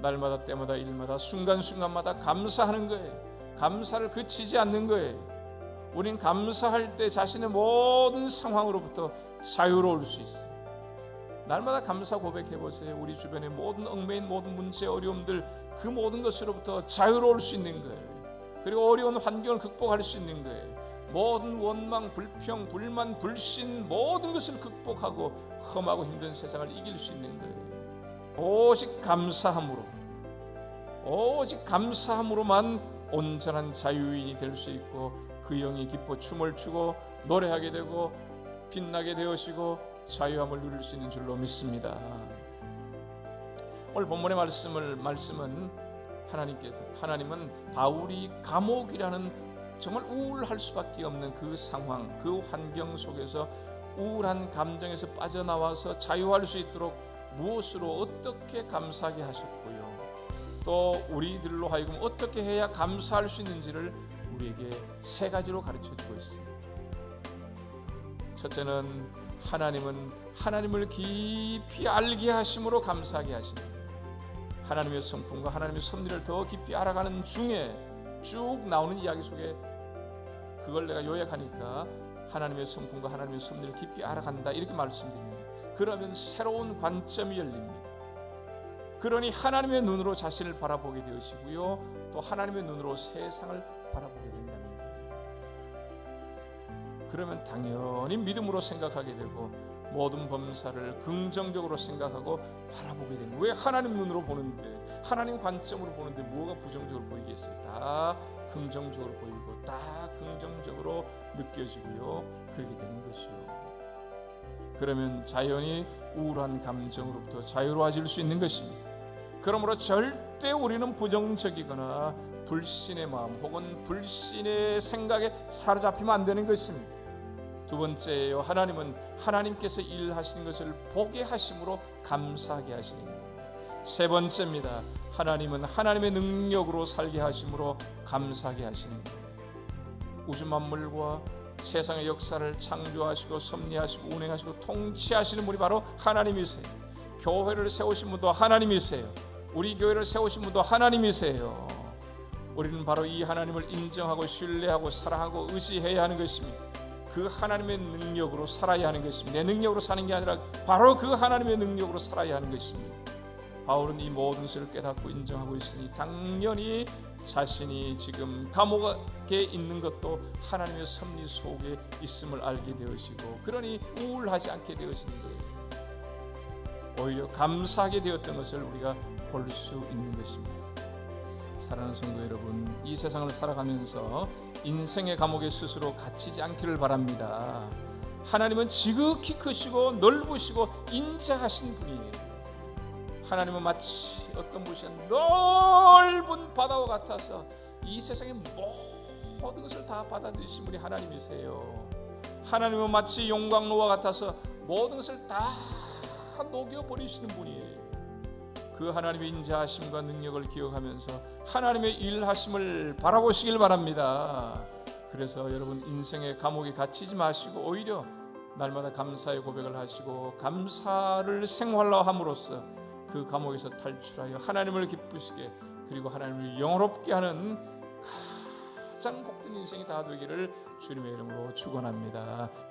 날마다 때마다 일마다 순간순간마다 감사하는 거예요. 감사를 그치지 않는 거예요. 우린 감사할 때 자신의 모든 상황으로부터 자유로울 수 있어요. 날마다 감사 고백해 보세요. 우리 주변의 모든 얽매인 모든 문제 어려움들 그 모든 것으로부터 자유로울 수 있는 거예요. 그리고 어려운 환경을 극복할 수 있는 거예요. 모든 원망, 불평, 불만, 불신 모든 것을 극복하고 험하고 힘든 세상을 이길 수 있는 거예요. 오직 감사함으로 오직 감사함으로만 온전한 자유인이 될 수 있고 그 영이 기뻐 춤을 추고 노래하게 되고 빛나게 되어지고 자유함을 누릴 수 있는 줄로 믿습니다. 오늘 본문의 말씀을 말씀은 하나님께서 하나님은 바울이 감옥이라는 정말 우울할 수밖에 없는 그 상황, 그 환경 속에서 우울한 감정에서 빠져나와서 자유할 수 있도록 무엇으로 어떻게 감사하게 하셨고요. 또 우리들로 하여금 어떻게 해야 감사할 수 있는지를 우리에게 세 가지로 가르쳐 주고 있습니다. 첫째는 하나님은 하나님을 깊이 알게 하심으로 감사하게 하십니다. 하나님의 성품과 하나님의 섭리를 더 깊이 알아가는 중에 쭉 나오는 이야기 속에 그걸 내가 요약하니까 하나님의 성품과 하나님의 섭리를 깊이 알아간다 이렇게 말씀드립니다. 그러면 새로운 관점이 열립니다. 그러니 하나님의 눈으로 자신을 바라보게 되시고요. 또 하나님의 눈으로 세상을 바라보게 거예요. 그러면 당연히 믿음으로 생각하게 되고 모든 범사를 긍정적으로 생각하고 바라보게 되는. 왜 하나님 눈으로 보는데 하나님 관점으로 보는데 뭐가 부정적으로 보이겠어요? 다 긍정적으로 보이고 다 긍정적으로 느껴지고요. 그렇게 되는 것이요. 그러면 자연히 우울한 감정으로부터 자유로워질 수 있는 것입니다. 그러므로 절대 우리는 부정적이거나 불신의 마음 혹은 불신의 생각에 사로잡히면 안 되는 것입니다. 두 번째요. 하나님은 하나님께서 일하시는 것을 보게 하심으로 감사하게 하시는 거예요. 세 번째입니다. 하나님은 하나님의 능력으로 살게 하심으로 감사하게 하시는 거예요. 우주 만물과 세상의 역사를 창조하시고 섭리하시고 운행하시고 통치하시는 분이 바로 하나님이세요. 교회를 세우신 분도 하나님이세요. 우리 교회를 세우신 분도 하나님이세요. 우리는 바로 이 하나님을 인정하고 신뢰하고 사랑하고 의지해야 하는 것입니다. 그 하나님의 능력으로 살아야 하는 것입니다. 내 능력으로 사는 게 아니라 바로 그 하나님의 능력으로 살아야 하는 것입니다. 바울은 이 모든 것을 깨닫고 인정하고 있으니 당연히 자신이 지금 감옥에 있는 것도 하나님의 섭리 속에 있음을 알게 되어지고 그러니 우울하지 않게 되어지는 거예요. 오히려 감사하게 되었던 것을 우리가 볼 수 있는 것입니다. 사랑하는 성도 여러분, 이 세상을 살아가면서 인생의 감옥에 스스로 갇히지 않기를 바랍니다. 하나님은 지극히 크시고 넓으시고 인자하신 분이에요. 하나님은 마치 어떤 분이 넓은 바다와 같아서 이 세상의 모든 것을 다 받아들이신 분이 하나님이세요. 하나님은 마치 용광로와 같아서 모든 것을 다 녹여 버리시는 분이에요. 그 하나님의 인자하심과 능력을 기억하면서 하나님의 일하심을 바라보시길 바랍니다. 그래서 여러분 인생의 감옥에 갇히지 마시고 오히려 날마다 감사의 고백을 하시고 감사를 생활화함으로써 그 감옥에서 탈출하여 하나님을 기쁘시게 그리고 하나님을 영화롭게 하는 가장 복된 인생이 다 되기를 주님의 이름으로 축원합니다.